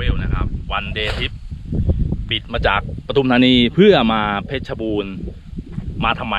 วลนะครับ วันเดย์ทิปปิดมาจากปทุมธานีเพื่อมาเพชรบูรณ์มาทำไม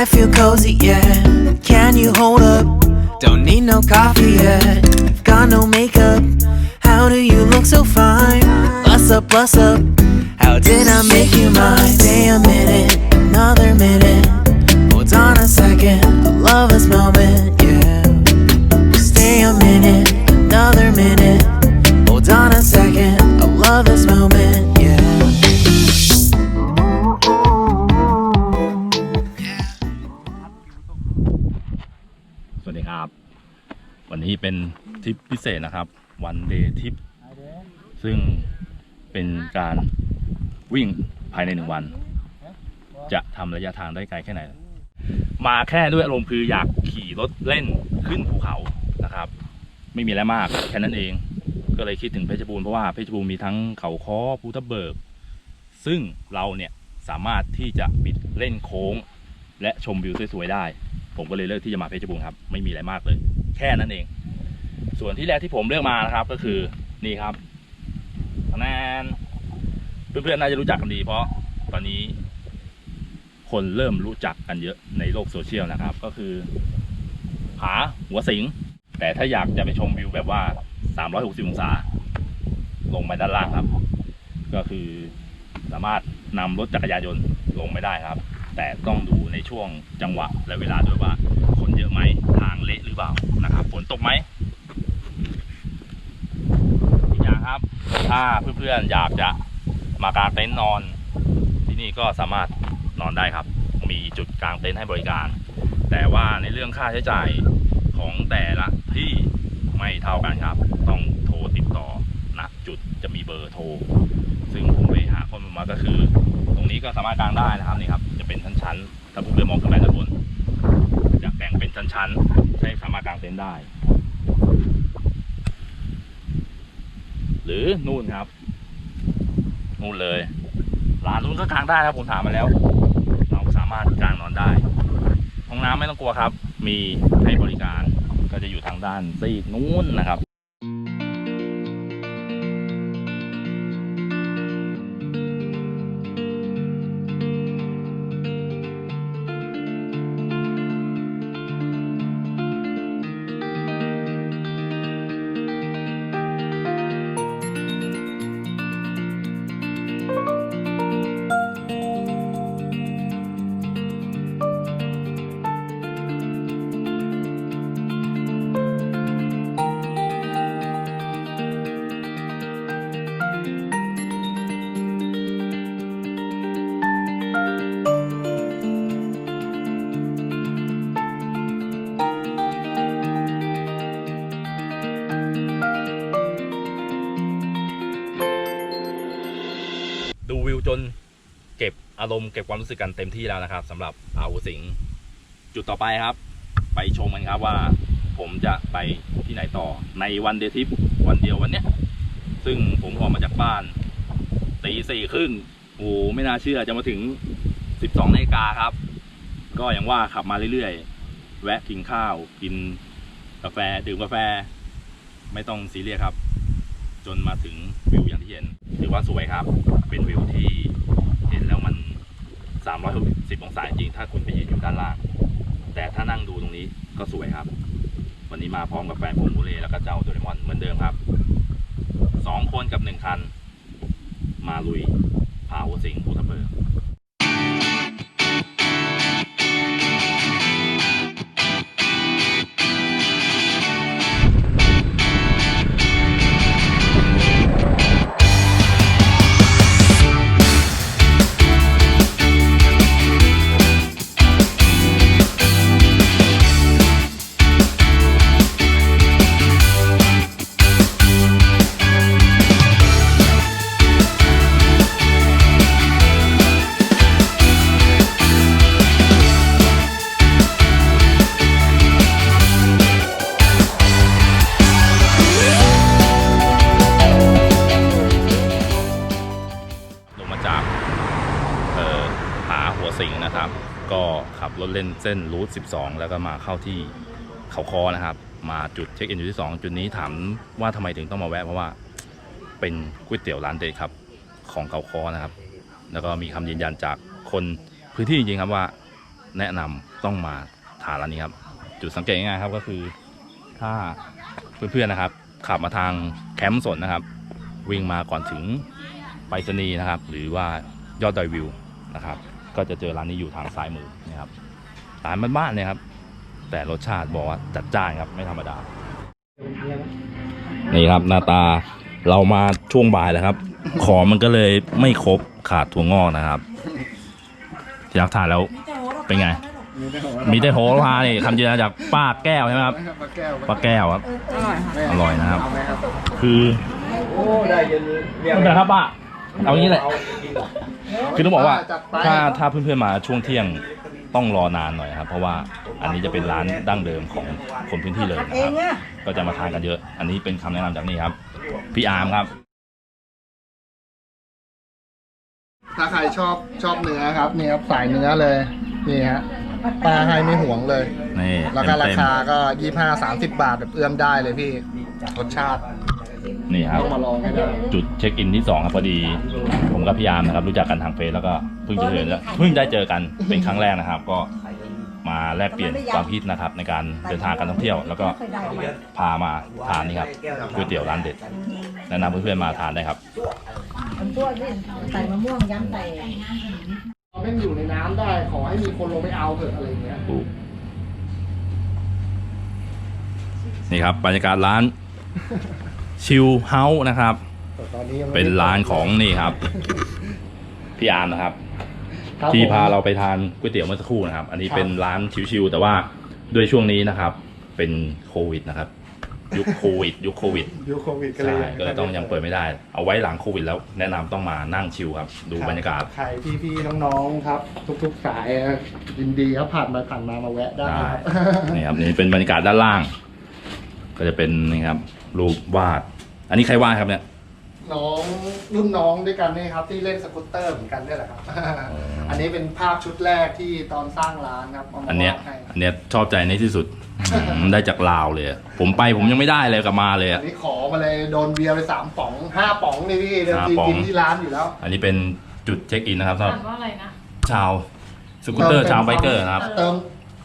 I feel cozy, yeah. Can you hold up? Don't need no coffee yet. Got no makeup. How do you look so fine? Bust up, bust up. นี้เป็นทริปพิเศษนะครับ วันเดย์ทริป ซึ่งเป็นการวิ่งภายในหนึ่งวัน จะทำระยะทางได้ไกลแค่ไหน มาแค่ด้วยอารมณ์คืออยากขี่รถเล่นขึ้นภูเขานะครับ ไม่มีอะไรมากแค่นั้นเอง ก็เลยคิดถึงเพชรบูรณ์เพราะว่าเพชรบูรณ์มีทั้งเขาค้อภูทับเบิก ซึ่งเราเนี่ยสามารถที่จะบิดเล่นโค้ง และชมวิวสวยๆได้ ผมก็เลยเลือกที่จะมาเพชรบูรณ์ครับ ไม่มีอะไรมากเลย แค่นั้นเอง ส่วนที่แรกที่ผมเลือกมานะครับ ก็คือนี่ครับแนนเพื่อนๆน่าจะรู้จักกันดี เพราะตอนนี้คนเริ่มรู้จักกันเยอะในโลกโซเชียลนะครับ ก็คือผาหัวสิง แต่ถ้าอยากจะไปชมวิวแบบว่า 360 องศา ลงไปด้านล่างครับ ก็คือสามารถนำรถจักรยานยนต์ลงไม่ได้ครับ แต่ต้องดูในช่วงจังหวะและเวลาด้วยว่าคนเยอะไหมทางเละหรือเปล่านะครับฝนตกไหมอีกอย่างครับ ถ้าเพื่อนๆอยากจะมากางเต็นท์นอน ที่นี่ก็สามารถนอนได้ครับ มีจุดกางเต็นท์ให้บริการ แต่ว่าในเรื่องค่าใช้จ่ายของแต่ละที่ไม่เท่ากันครับ ต้องโทรติดต่อณจุดจะมีเบอร์โทร ซึ่งผมไปหาข้อมูลมาก็คือ ตรงนี้ก็สามารถกางได้นะครับนี่ครับ เป็นชั้นๆถ้าผู้เรือมองขึ้นไปด้านบนจะแบ่งเป็นชั้นๆให้สามารถกางเต็นท์ได้ หรือนู่นครับ นู่นเลยร้านนู้นก็กางได้ครับผมถามมาแล้ว เราสามารถกางนอนได้ห้องน้ำไม่ต้องกลัวครับ มีให้บริการก็จะอยู่ทางด้านซีกนู้นนะครับ อารมณ์เก็บความรู้สึกกันเต็มที่แล้วนะครับสำหรับอ่าวหัวสิงจุดต่อไปครับ ไปชมกันครับว่า ผมจะไปที่ไหนต่อในวันเดทิปวันเดียววันเนี้ยซึ่งผมออกมาจากบ้านตีสี่ครึ่งโอ้ไม่น่าเชื่อจะมาถึงสิบสองนาฬิกาครับ ก็อย่างว่าขับมาเรื่อยๆ แวะกินข้าวกินกาแฟดื่มกาแฟ ไม่ต้องซีเรียสครับ จนมาถึงวิวอย่างที่เห็นถือว่าสวยครับ เป็นวิวที่เห็นแล้วมัน 360องศาจริงถ้าคุณไปยืนอยู่ด้านล่าง แต่ถ้านั่งดูตรงนี้ก็สวยครับ วันนี้มาพร้อมกับแฟนผมมูเล่แล้วก็เจ้าโดเรมอนเหมือนเดิมครับสองคนกับหนึ่งคัน มาลุยผาหัวสิงภูทับเบิก เส้นรูท12 แล้วก็มาเข้าที่เขาคอนะครับ มาจุดเช็คอินอยู่ที่ 2 จุดนี้ถามว่าทำไมถึงต้องมาแวะเพราะว่าเป็นก๋วยเตี๋ยวร้านเด็ดครับของเขาคอนะครับ แล้วก็มีคำยืนยันจากคนพื้นที่จริงครับว่าแนะนำต้องมาทานร้านนี้ครับ จุดสังเกตง่ายๆครับก็คือถ้าเพื่อนๆนะครับ ขับมาทางแคมป์สนนะครับ วิ่งมาก่อนถึงไปรษณีย์นะครับ หรือว่ายอดดอยวิวนะครับ ก็จะเจอร้านนี้อยู่ทางซ้ายมือนะครับ ร้านบ้านๆเนี่ยครับ แต่รสชาติบอกว่าจัดจ้านครับไม่ธรรมดา นี่ครับหน้าตาเรามาช่วงบ่ายแล้วครับ ของมันก็เลยไม่ครบขาดถั่วงอกนะครับที่รักทานแล้วเป็นไง มีแต่โหระพานี่คำยืนยันจากป้าแก้วใช่ไหมครับปลาแก้วป้าแก้วครับ อร่อยนะครับเอาไหมครับคือโอ้ได้เย็นเรียไม่เป็นไรครับป้าเอางี้แหละ คือต้องบอกว่าจัดไปถ้าถ้าเพื่อนๆมาช่วงเที่ยง ต้องรอนานหน่อยครับ เพราะว่าอันนี้จะเป็นร้านดั้งเดิมของคนพื้นที่เลยนะครับ ก็จะมาทานกันเยอะ อันนี้เป็นคำแนะนำจากนี่ครับ พี่อาร์มครับ ถ้าใครชอบชอบเนื้อครับนี่ครับสายเนื้อเลยนี่ฮะปลาให้ไม่ห่วงเลย นี่แล้วก็ราเต็มคาก็ยี่ห้าสามสิบบาทแบบเอื้อมได้เลยพี่รสชาติๆ นี่ครับ ต้องมาลองให้ได้จุดเช็คอินที่สองครับพอดี ผมกับพี่อาร์มนะครับ รู้จักกันทางเฟซแล้วก็เพิ่งจะเจอเพิ่งได้เจอกันเป็นครั้งแรกนะครับ ก็มาแลกเปลี่ยนความคิดนะครับ ในการเดินทางการท่องเที่ยว แล้วก็พามาทานนี่ครับก๋วยเตี๋ยวร้านเด็ดแนะนำเพื่อนๆมาทานได้ครับมันตัวนี่ใส่มะม่วงย้ำใส่ไม่อยู่ในน้ำได้ขอให้มีคนลงไปเอาเถอะอะไรอย่างเงี้ยนี่ครับบรรยากาศร้าน ชิลเฮาส์นะครับแต่ตอนนี้ยังไม่เป็นร้านของนี่ครับ พี่อาร์มนะครับครับที่ผมพาเราไปทานก๋วยเตี๋ยวเมื่อสักครู่นะครับ อันนี้เป็นร้านชิวๆแต่ว่าด้วยช่วงนี้นะครับ เป็นโควิดนะครับ ยุคโควิด ยุคโควิดยุคโควิดก็เลใช่ยก็เลยต้องยังเปิดไม่ได้ เอาไว้หลังโควิดแล้วแนะนำต้องมานั่งชิลครับ ดูบรรยากาศ ใครพี่ๆน้องๆครับ ทุกๆสายยินดีครับผ่านมาผ่านมามาแวะได้ได้ครับ นี่ครับนี่เป็นบรรยากาศด้านล่าง ก็จะเป็นนี่ครับรูปวาด อันนี้ใครวาดครับเนี่ยน้องรุ่นน้องด้วยกันนี่ครับที่เล่นสกูตเตอร์เหมือนกันนี่แหละครับ อันนี้เป็นภาพชุดแรกที่ตอนสร้างร้านครับามาอันเนี้ยวาดให้อันเนี้ยชอบใจในที่สุดอืมได้จากลาวเลยอะผมไปผมยังไม่ได้เลยกลับมาเลยอัอะนนี้ขอมาเลยโดนเบียร์ไปสามป๋องห้าป๋องนี่พี่เดิมห้าทีป๋องกินที่ร้านอยู่แล้ว อันนี้เป็นจุดเช็คอินนะครับสำหรับอ่านว่าอะไรนะชาวสกูตเตอร์ชาวไบเกอร์นะครับ เติม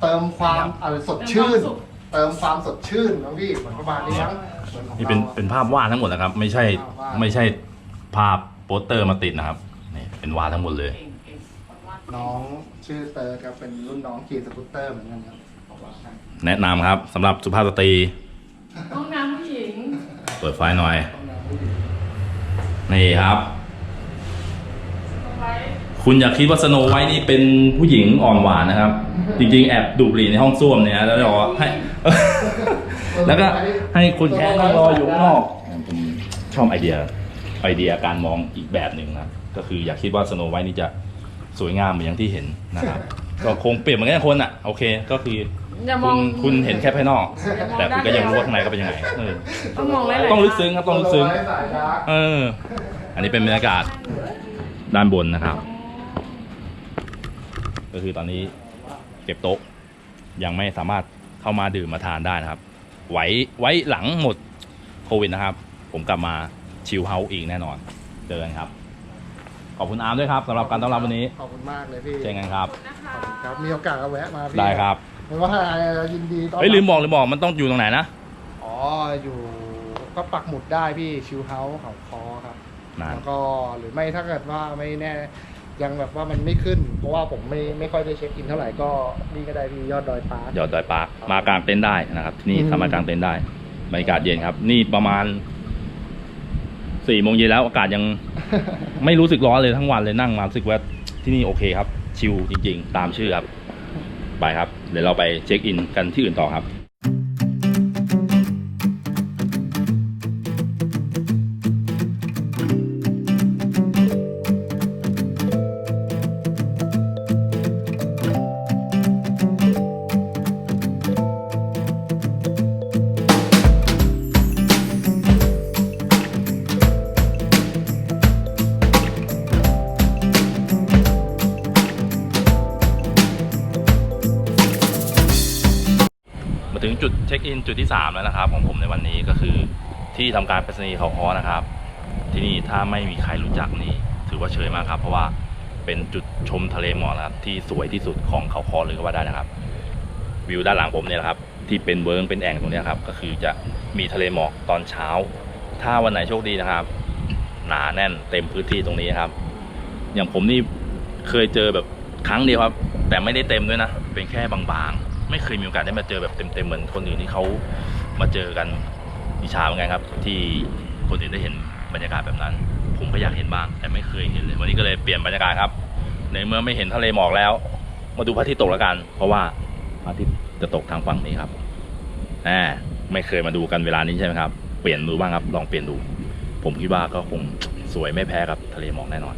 เติมความอะไรสดชื่น เติมความสุขเติมความสดชื่นนะพี่เหมือนประมาณนี้มั้งหมือของ นี่เป็นราอะเป็นภาพวาดทั้งหมดนะครับ ไม่ใช่ภาพวาดไม่ใช่ภาพโปสเตอร์มาติดนะครับนี่เป็นวาดทั้งหมดเลยเก่งเก่งวาดน้องชื่อเติร์ดครับเป็นรุ่นน้องขี่สกูตเตอร์เหมือนกันครับบอกว่าให้แนะนำครับสำหรับสุภาพสตรี ห้องน้ำผู้หญิงเปิดไฟหน่อยต้องน้ำผู้หญิงนี่ครับเอาไว้คุณอยากคิดว่าสโนไวท์นี่เป็นผู้หญิงอ่อนหวานนะครับ จริงๆ แอบดูดบุหรี่ในห้องส้วมเนี่ยแล้วรอให้ แล้วก็ให้คุณแค่นั่งรออยู่ข้างนอกผมชอบไอเดียไอเดียการมองอีกแบบหนึ่งนะครับก็คืออยากคิดว่าสโนไวท์นี่จะสวยงามเหมือนอย่างที่เห็นนะครับ ก็คงเปรียบเหมือนกันคนอะโอเคก็คืออย่ามคุองณคุณเห็นแค่ภายนอกอย่ามองแต่คุณก็ยังรู้ว่าด้านข้างในก็เป็นยังไงเออต้องมองหลายๆต้องลึกซึ้งครับต้องลึกซึ้งโลไว้สายดาร์กเออ อันนี้เป็นบรรยากาศด้านบนนะครับ ก็คือตอนนี้เก็บโต๊ะยังไม่สามารถเข้ามาดื่มมาทานได้นะครับ ไว้ไว้หลังหมดโควิดนะครับ ผมกลับมาชิลเฮาส์อีกแน่นอน เจอกันครับ ขอบคุณอาร์มด้วยครับสำหรับการต้อนรับวันนี้ขอบคุณมากเลยพี่เจอกันครับนะคะขอบคุณครับมีโอกาสก็แวะมาพี่ได้ครับไม่ว่าอะไรยินดีต้อนรับเฮ้ยลืมบอกลืมบอกมันต้องอยู่ตรงไหนนะอ๋ออยู่ก็ปักหมุดได้พี่ชิวเฮาส์เขาคอครับนานแล้วก็หรือไม่ถ้าเกิดว่าไม่แน่ ยังแบบว่ามันไม่ขึ้น เพราะว่าผมไม่ไม่ค่อยได้เช็คอินเท่าไหร่ก็นี่ก็ได้พี่ยอดดอยปาร์ค ยอดดอยปาร์คมากางเต็นท์ได้นะครับ ที่นี่อืม สามารถกางเต็นท์ได้บรรยากาศเย็นครับ นี่ประมาณสี่โมงเย็นแล้วอากาศยัง ไม่รู้สึกร้อนเลยทั้งวันเลยนั่งมารู้สึกว่าที่นี่โอเคครับ ชิลจริง ๆ ตามชื่อครับ ไปครับ เดี๋ยวเราไปเช็คอินกันที่อื่นต่อครับ มาถึงจุดเช็คอินจุดที่ 3 แล้วนะครับ ของผมในวันนี้ก็คือที่ทำการไปรษณีย์เขาคอนะครับ ที่นี่ถ้าไม่มีใครรู้จักนี่ถือว่าเชยมากครับ เพราะว่าเป็นจุดชมทะเลหมอกนะครับ ที่สวยที่สุดของเขาคอเลยก็ว่าได้นะครับ วิวด้านหลังผมเนี่ยนะครับ ที่เป็นเวิร์งเป็นแอ่งตรงนี้ครับ ก็คือจะมีทะเลหมอกตอนเช้า ถ้าวันไหนโชคดีนะครับ หนาแน่นเต็มพื้นที่ตรงนี้ครับ อย่างผมนี่เคยเจอแบบครั้งเดียวครับ แต่ไม่ได้เต็มด้วยนะเป็นแค่บางๆ ไม่เคยมีโอกาสได้มาเจอแบบเต็มๆเหมือนคนอื่นที่เขามาเจอกันอิจฉาเหมือนกันครับ ที่คนอื่นได้เห็นบรรยากาศแบบนั้น ผมก็อยากเห็นบ้างแต่ไม่เคยเห็นเลยวันนี้ก็เลยเปลี่ยนบรรยากาศครับในเมื่อไม่เห็นทะเลหมอกแล้ว มาดูพระอาทิตย์ตกแล้วกัน เพราะว่าพระอาทิตย์จะตกทางฝั่งนี้ครับแหมไม่เคยมาดูกันเวลานี้ใช่ไหมครับเปลี่ยนดูบ้างครับ ลองเปลี่ยนดู ผมคิดว่าก็คงสวยไม่แพ้กับทะเลหมอกแน่นอน